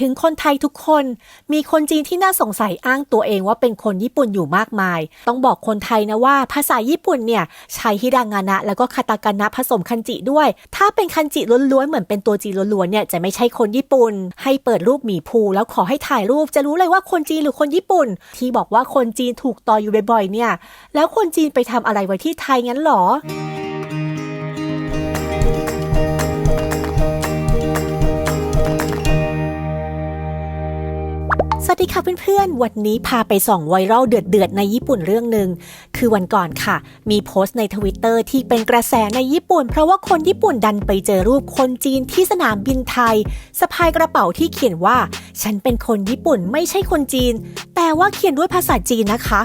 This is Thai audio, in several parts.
ถึงคนไทยทุกคน มีคนจีนที่น่าสงสัยอ้างตัวเองว่าเป็นคนญี่ปุ่นอยู่มากมาย ต้องบอกคนไทยนะว่าภาษาญี่ปุ่นเนี่ยใช้ฮิรางานะ แล้วก็คาตาคานะผสมคันจิด้วย ถ้าเป็นคันจิล้วนๆเหมือนเป็นตัวจีนล้วนๆเนี่ยจะไม่ใช่คนญี่ปุ่น ให้เปิดรูปหมีภูแล้วขอให้ถ่ายรูปจะรู้เลยว่าคนจีนหรือคนญี่ปุ่น ที่บอกว่าคนจีนถูกต่ออยู่บ่อยๆเนี่ย แล้วคนจีนไปทำอะไรไว้ที่ไทยงั้นหรอ วัสดีค่ะเพื่อนๆ วันนี้พาไปส่องไวรัลเดือดๆ ในญี่ปุ่นเรื่องหนึ่ง คือวันก่อนค่ะ มีโพสต์ในทวิตเตอร์ที่เป็นกระแสในญี่ปุ่น เพราะว่าคนญี่ปุ่นดันไปเจอรูปคนจีนที่สนามบินไทยสะพายกระเป๋าที่เขียนว่า ฉันเป็นคนญี่ปุ่นไม่ใช่คนจีน แต่ว่าเขียนด้วยภาษาจีนนะคะ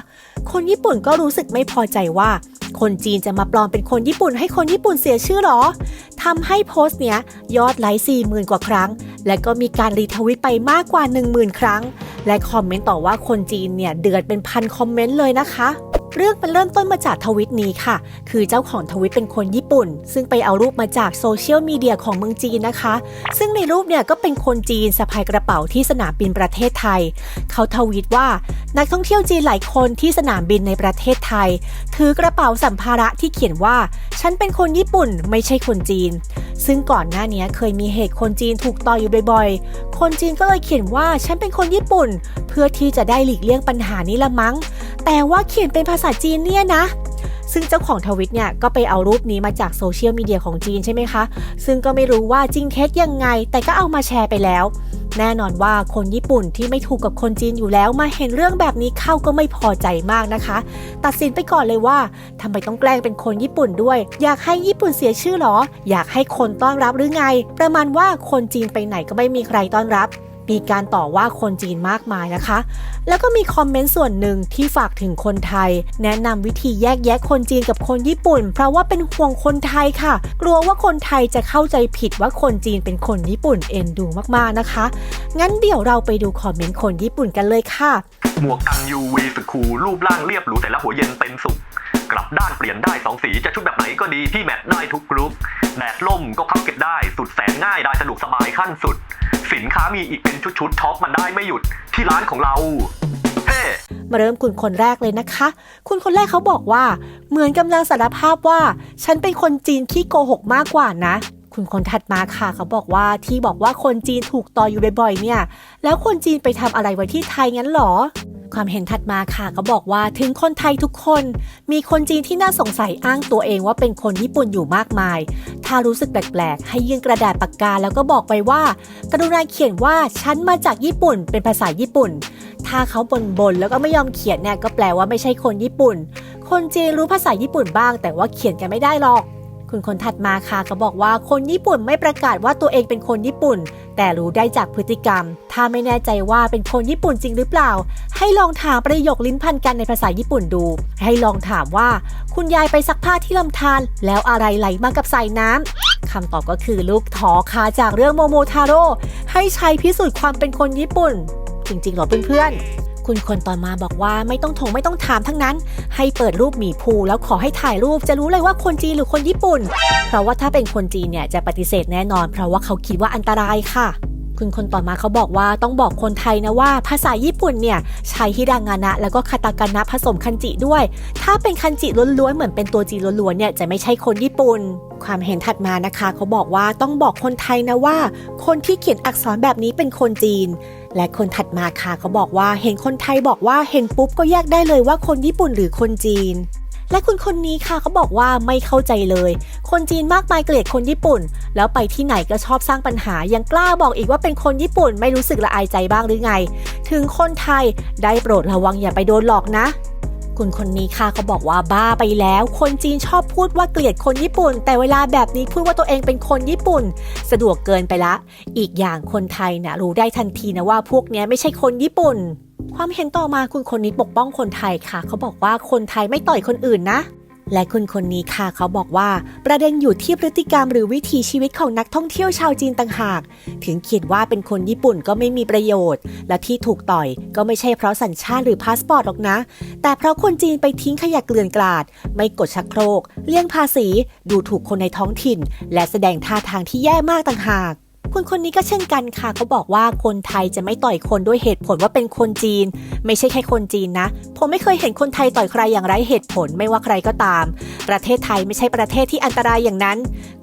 คนญี่ปุ่นก็รู้สึกไม่พอใจว่า คนจีนจะมาปลอมเป็นคนญี่ปุ่น ให้คนญี่ปุ่นเสียชื่อหรอทำให้โพสต์เนี้ยยอดไลค์4 0,000 กว่าครั้ง และก็มีการรีทวิตไปมากกว่า 10,000 ครั้ง และคอมเมนต์ต่อว่าคนจีนเนี่ยเดือดเป็นพันคอมเมนต์เลยนะคะเรื่องมันเริ่มต้นมาจากทวิตนี้ค่ะ คือเจ้าของทวิตเป็นคนญี่ปุ่น ซึ่งไปเอารูปมาจากโซเชียลมีเดียของเมืองจีนนะคะ ซึ่งในรูปเนี่ยก็เป็นคนจีนสะพายกระเป๋าที่สนามบินประเทศไทย เขาทวีตว่า นักท่องเที่ยวจีนหลายคนที่สนามบินในประเทศไทย ถือกระเป๋าสัมภาระที่เขียนว่า ฉันเป็นคนญี่ปุ่นไม่ใช่คนจีน ซึ่งก่อนหน้านี้เคยมีเหตุคนจีนถูกต่อยอยู่บ่อยๆ คนจีนก็เลยเขียนว่าฉันเป็นคนญี่ปุ่น เพื่อที่จะได้หลีกเลี่ยงปัญหานี้ละมั้ง แต่ว่าเขียนเป็นภาษาจีนเนี่ยนะซึ่งเจ้าของทวิตเนี่ยก็ไปเอารูปนี้มาจากโซเชียลมีเดียของจีนใช่ไหมคะ ซึ่งก็ไม่รู้ว่าจริงเท็จยังไง แต่ก็เอามาแชร์ไปแล้ว แน่นอนว่าคนญี่ปุ่นที่ไม่ถูกกับคนจีนอยู่แล้วมาเห็นเรื่องแบบนี้เข้าก็ไม่พอใจมากนะคะ ตัดสินไปก่อนเลยว่าทำไมต้องแกล้งเป็นคนญี่ปุ่นด้วย อยากให้ญี่ปุ่นเสียชื่อหรอ อยากให้คนต้อนรับหรือไง ประมาณว่าคนจีนไปไหนก็ไม่มีใครต้อนรับ มีการต่อว่าคนจีนมากมายนะคะ แล้วก็มีคอมเมนต์ส่วนหนึ่งที่ฝากถึงคนไทย แนะนำวิธีแยกแยะคนจีนกับคนญี่ปุ่น เพราะว่าเป็นห่วงคนไทยค่ะ กลัวว่าคนไทยจะเข้าใจผิดว่าคนจีนเป็นคนญี่ปุ่นเอ็นดูมากๆนะคะ งั้นเดี๋ยวเราไปดูคอมเมนต์คนญี่ปุ่นกันเลยค่ะ หมวกกัน UV สคูรูปร่างเรียบหรูแต่ละหัวเย็นเต็มสุกกลับด้านเปลี่ยนได้สองสีจะชุดแบบไหนก็ดีที่แมทได้ทุกกรุ๊ปแดดล่มก็พับเก็บได้สุดแสนง่ายได้สะดวกสบายขั้นสุด สินค้ามีอีกเป็นชุดๆช็อปมันได้ไม่หยุดที่ร้านของเรา เฮ้มาเริ่มคุณคนแรกเลยนะคะ คุณคนแรกเขาบอกว่า เหมือนกำลังสารภาพว่า ฉันเป็นคนจีนขี้โกหกมากกว่านะ คุณคนถัดมาค่ะเขาบอกว่าที่บอกว่าคนจีนถูกต่ออยู่บ่อยๆเนี่ย แล้วคนจีนไปทำอะไรไว้ที่ไทยงั้นหรอ ความเห็นถัดมาค่ะ ก็บอกว่าถึงคนไทยทุกคน มีคนจีนที่น่าสงสัยอ้างตัวเองว่าเป็นคนญี่ปุ่นอยู่มากมาย ถ้ารู้สึกแปลกๆ ให้ยื่นกระดาษปากกาแล้วก็บอกไปว่า กรุณาเขียนว่าฉันมาจากญี่ปุ่น เป็นภาษาญี่ปุ่น ถ้าเขาบ่นๆแล้วก็ไม่ยอมเขียนเนี่ยก็แปลว่าไม่ใช่คนญี่ปุ่น คนจีนรู้ภาษาญี่ปุ่นบ้าง แต่ว่าเขียนกันไม่ได้หรอก คุณคนถัดมาค่ะก็บอกว่าคนญี่ปุ่นไม่ประกาศว่าตัวเองเป็นคนญี่ปุ่น แต่รู้ได้จากพฤติกรรม ถ้าไม่แน่ใจว่าเป็นคนญี่ปุ่นจริงหรือเปล่า ให้ลองถามประโยคลิ้นพันกันในภาษาญี่ปุ่นดู ให้ลองถามว่า คุณยายไปซักผ้าที่ลำธารแล้วอะไรไหลมากับสายน้ำคำตอบก็คือลูกทอค่ะจากเรื่องโมโมทาโร่ให้ใช้พิสูจน์ความเป็นคนญี่ปุ่น จริงๆเหรอเพื่อนๆ คุณคนต่อมาบอกว่าไม่ต้องถงไม่ต้องถามทั้งนั้น ให้เปิดรูปหมีภูแล้วขอให้ถ่ายรูปจะรู้เลยว่าคนจีนหรือคนญี่ปุ่น เพราะว่าถ้าเป็นคนจีนเนี่ยจะปฏิเสธแน่นอน เพราะว่าเขาคิดว่าอันตรายค่ะคุณคนต่อมาเขาบอกว่าต้องบอกคนไทยนะว่า ภาษาญี่ปุ่นเนี่ย ใช้ฮิรางานะ แล้วก็คาตาคานะผสมคันจิด้วย ถ้าเป็นคันจิล้วนๆ เหมือนเป็นตัวจีล้วนๆเนี่ยจะไม่ใช่คนญี่ปุ่น ความเห็นถัดมานะคะ เขาบอกว่าต้องบอกคนไทยนะว่า คนที่เขียนอักษรแบบนี้เป็นคนจีน และคนถัดมาค่ะเขาบอกว่าเห็นคนไทยบอกว่าเห็นปุ๊บก็แยกได้เลยว่าคนญี่ปุ่นหรือคนจีน และคุณคนนี้ค่ะเขาบอกว่าไม่เข้าใจเลย คนจีนมากมายเกลียดคนญี่ปุ่น แล้วไปที่ไหนก็ชอบสร้างปัญหา ยังกล้าบอกอีกว่าเป็นคนญี่ปุ่นไม่รู้สึกละอายใจบ้างหรือไง ถึงคนไทยได้โปรดระวังอย่าไปโดนหลอกนะ คุณคนนี้ค่ะเขาบอกว่าบ้าไปแล้ว คนจีนชอบพูดว่าเกลียดคนญี่ปุ่น แต่เวลาแบบนี้พูดว่าตัวเองเป็นคนญี่ปุ่น สะดวกเกินไปละ อีกอย่างคนไทยเนี่ยรู้ได้ทันทีนะว่าพวกเนี้ยไม่ใช่คนญี่ปุ่น ความเห็นต่อมาคุณคนนี้ปกป้องคนไทยค่ะ เขาบอกว่าคนไทยไม่ต่อยคนอื่นนะ และคุณคนนี้ค่ะเขาบอกว่า ประเด็นอยู่ที่พฤติกรรมหรือวิถีชีวิตของนักท่องเที่ยวชาวจีนต่างหาก ถึงเขียนว่าเป็นคนญี่ปุ่นก็ไม่มีประโยชน์ และที่ถูกต่อยก็ไม่ใช่เพราะสัญชาติหรือพาสปอร์ตหรอกนะ แต่เพราะคนจีนไปทิ้งขยะเกลื่อนกลาด ไม่กดชักโครก เลี่ยงภาษี ดูถูกคนในท้องถิ่น และแสดงท่าทางที่แย่มากต่างหาก คุณคนนี้ก็เช่นกันค่ะเขาบอกว่าคนไทยจะไม่ต่อยคนด้วยเหตุผลว่าเป็นคนจีน ไม่ใช่แค่คนจีนนะ ผมไม่เคยเห็นคนไทยต่อยใครอย่างไรเหตุผลไม่ว่าใครก็ตาม ประเทศไทยไม่ใช่ประเทศที่อันตรายอย่างนั้น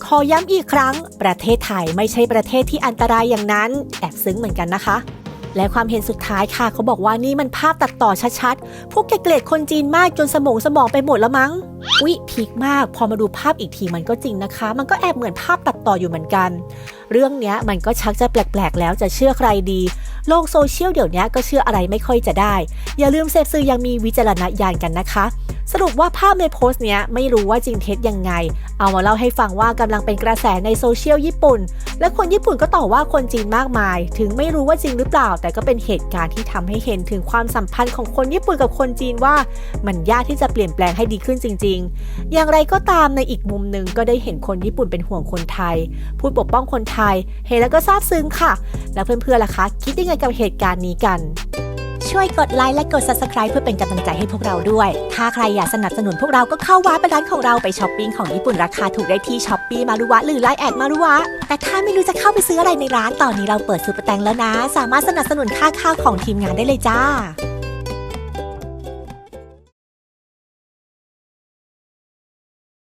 ขอย้ำอีกครั้ง ประเทศไทยไม่ใช่ประเทศที่อันตรายอย่างนั้น แอบซึ้งเหมือนกันนะคะ และความเห็นสุดท้ายค่ะ เขาบอกว่านี่มันภาพตัดต่อชัดๆ พวกแกเกลียดคนจีนมากจนสมองสมองไปหมดแล้วมั้ง อุ๊ยพีคมาก พอมาดูภาพอีกทีมันก็จริงนะคะ มันก็แอบเหมือนภาพตัดต่ออยู่เหมือนกัน เรื่องเนี้ยมันก็ชักจะแปลกๆ แล้วจะเชื่อใครดี โลกโซเชียลเดี๋ยวนี้ก็เชื่ออะไรไม่ค่อยจะได้ อย่าลืมเสพสื่อยังมีวิจารณญาณกันนะคะ สรุปว่าภาพในโพสต์เนี้ยไม่รู้ว่าจริงเท็จยังไง เอามาเล่าให้ฟังว่ากำลังเป็นกระแสในโซเชียลญี่ปุ่น และคนญี่ปุ่นก็ต่อว่าคนจีนมากมาย ถึงไม่รู้ว่าจริงหรือเปล่า แต่ก็เป็นเหตุการณ์ที่ทำให้เห็นถึงความสัมพันธ์ของคนญี่ปุ่นกับคนจีนว่า มันยากที่จะเปลี่ยนแปลงให้ดีขึ้นจริง ๆ อย่างไรก็ตามในอีกมุมหนึ่งก็ได้เห็นคนญี่ปุ่นเป็นห่วงคนไทย พูดปกป้องคนไทย เห็นแล้วก็ซาบซึ้งค่ะ แล้วเพื่อนๆล่ะคะ คิดยังไงกับเหตุการณ์นี้กัน ช่วยกดไลค์และกด subscribe เพื่อเป็นกำลังใจให้พวกเราด้วย ถ้าใครอยากสนับสนุนพวกเราก็เข้าว้าไปร้านของเราไปช้อปปิ้งของญี่ปุ่นราคาถูกได้ที่ช้อปปี้มารุวะหรือไลน์แอดมารุวะ แต่ถ้าไม่รู้จะเข้าไปซื้ออะไรในร้านตอนนี้เราเปิดซูเปอร์แตงแล้วนะ สามารถสนับสนุนค่าข้าวของทีมงานได้เลยจ้า